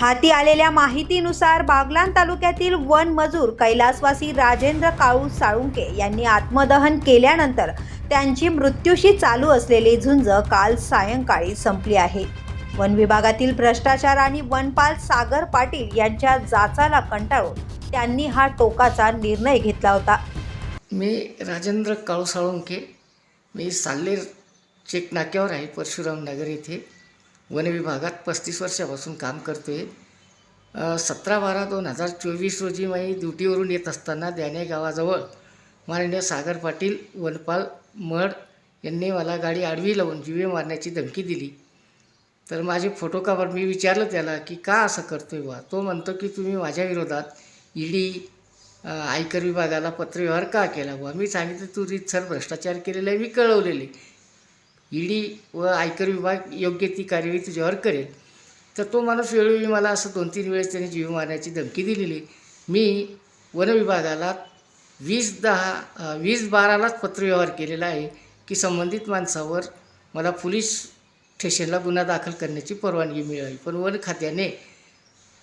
हाती आलेल्या माहितीनुसार बागलान तालुक्यातील वन मजूर कैलासवासी राजेंद्र काळू साळुंके यांनी आत्मदहन केल्यानंतर त्यांची मृत्यूशी चालू असलेली झुंज काल सायंकाळी संपली आहे. वन विभागातील भ्रष्टाचार आणि वनपाल सागर पाटील यांच्या जाचाला कंटाळून त्यांनी हा टोकाचा निर्णय घेतला होता. मी राजेंद्र काळू साळुंके मी साल्लेर चेक नाक्यावर आहे परशुराम नगर येथे. वन विभागात पस्तीस वर्षापासून काम करतो आहे सतरा बारा दोन हजार चोवीस रोजी मी ड्युटीवरून येत असताना द्याने गावाजवळ माननीय सागर पाटील वनपाल मड यांनी मला गाडी आडवी लावून जीवे मारण्याची धमकी दिली. तर माझे फोटो कावर मी विचारलं त्याला की का असं करतोय बा तो म्हणतो की तुम्ही माझ्या विरोधात ईडी आयकर विभागाला पत्रव्यवहार का केला बुवा? मी सांगितलं तू रीतसर भ्रष्टाचार केलेला आहे मी कळवलेले ईडी व आयकर विभाग योग्य ती कार्यवाही तुझ्यावर करेल. तर तो माणूस वेळोवेळी मला असं दोन तीन वेळेस त्याने जीव मारण्याची धमकी दिलेली. मी वनविभागाला वीस दहा वीस बारालाच पत्रव्यवहार केलेला आहे की संबंधित माणसावर मला पोलीस स्टेशनला गुन्हा दाखल करण्याची परवानगी मिळावी पण वन खात्याने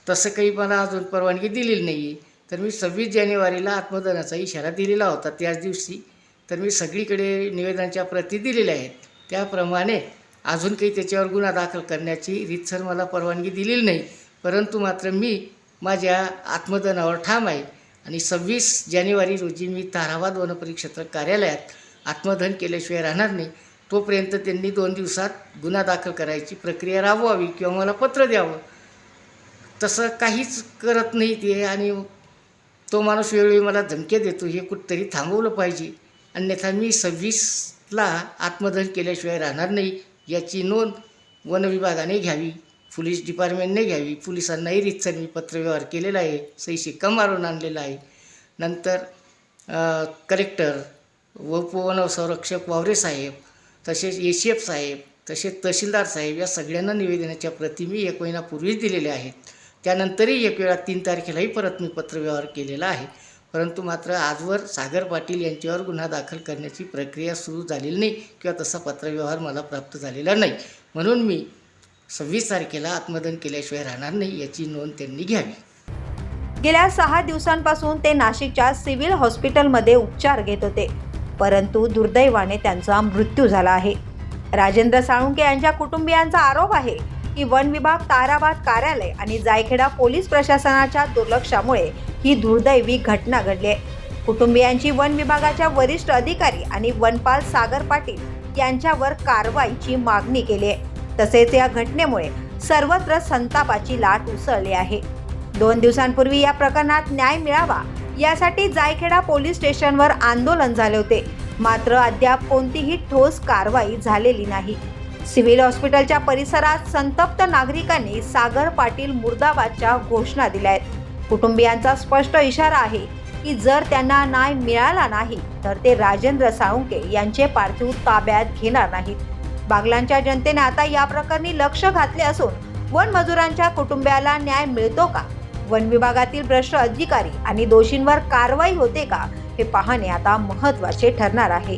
तसं काही मला अजून परवानगी दिलेली नाही आहे तर मी सव्वीस जानेवारीला आत्मदनाचा इशारा दिलेला होता. त्याच दिवशी तर मी सगळीकडे निवेदनाच्या प्रती दिलेल्या आहेत. त्याप्रमाणे अजून काही त्याच्यावर गुन्हा दाखल करण्याची रीतसर मला परवानगी दिलेली नाही. परंतु मात्र मी माझ्या आत्मदनावर ठाम आहे आणि सव्वीस जानेवारी रोजी मी ताराबाद वनपरिक्षेत्र कार्यालयात आत्मदहन केल्याशिवाय राहणार नाही तोपर्यंत त्यांनी दोन दिवसात गुन्हा दाखल करायची प्रक्रिया राबवावी किंवा मला पत्र द्यावं. तसं काहीच करत नाही ते आणि तो माणूस वेळोवेळी मला धमक्या देतो हे कुठंतरी थांबवलं पाहिजे. अन्यथा मी सव्वीस ला आत्मदहन केल्याशिवाय राहणार नाही. याची नोंद वनविभागाने घ्यावी. पोलीस डिपार्टमेंटने घ्यावी. पोलिसांनाही रितसर मी पत्रव्यवहार केलेला आहे. सही शिक्का मारून आणलेला आहे. नंतर कलेक्टर व उपवन संरक्षक वावरे साहेब तसेच ए सी एफ साहेब तसेच तहसीलदार साहेब या सगळ्यांना निवेदनाच्या प्रती मी एक महिन्यापूर्वीच दिलेल्या आहेत. त्यानंतरही एक वेळा तीन तारखेलाही परत मी पत्रव्यवहार केलेला आहे. परंतु मात्र आजवर सागर पाटील यांच्यावर गुन्हा दाखल करण्याची प्रक्रिया सुरू झालेली नाही किंवा तसा पत्रव्यवहार मला प्राप्त झालेला नाही. म्हणून मी सव्वीस तारखेला आत्मदन केल्याशिवाय राहणार नाही याची नोंद त्यांनी घ्यावी. गेल्या सहा दिवसांपासून ते नाशिकच्या सिव्हिल हॉस्पिटलमध्ये उपचार घेत होते. परंतु दुर्दैवाने त्यांचा मृत्यू झाला आहे. राजेंद्र साळुंके यांच्या कुटुंबियांचा आरोप आहे की वन विभाग ताराबाद कार्यालय आणि जायखेडा पोलीस प्रशासनाच्या दुर्लक्षामुळे ही दुर्दैवी घटना घडली आहे. कुटुंबियांची वन विभागाच्या वरिष्ठ अधिकारी आणि वनपाल सागर पाटील यांच्यावर कारवाईची मागणी केली आहे. तसेच या घटनेमुळे सर्वत्र संतापाची लाट उसळली आहे. दोन दिवसांपूर्वी या प्रकरणात न्याय मिळावा यासाठी जायखेडा पोलीस स्टेशनवर आंदोलन झाले होते. मात्र अद्याप कोणतीही ठोस कारवाई झालेली नाही. सिव्हिल हॉस्पिटलच्या परिसरात संतप्त नागरिकांनी सागर पाटील मुर्दाबादच्या घोषणा दिल्या आहेत. कुटुंबियांचा स्पष्ट इशारा आहे की जर त्यांना न्याय मिळाला नाही तर ते राजेंद्र साळुंके यांचे पार्थिव ताब्यात घेणार नाहीत. बागलांच्या जनतेने आता या प्रकरणी लक्ष घातले असून वन मजुरांच्या कुटुंबियाला न्याय मिळतो का? वन विभागातील भ्रष्ट अधिकारी आणि दोषींवर कारवाई होते का? हे पाहणे आता महत्त्वाचे ठरणार आहे.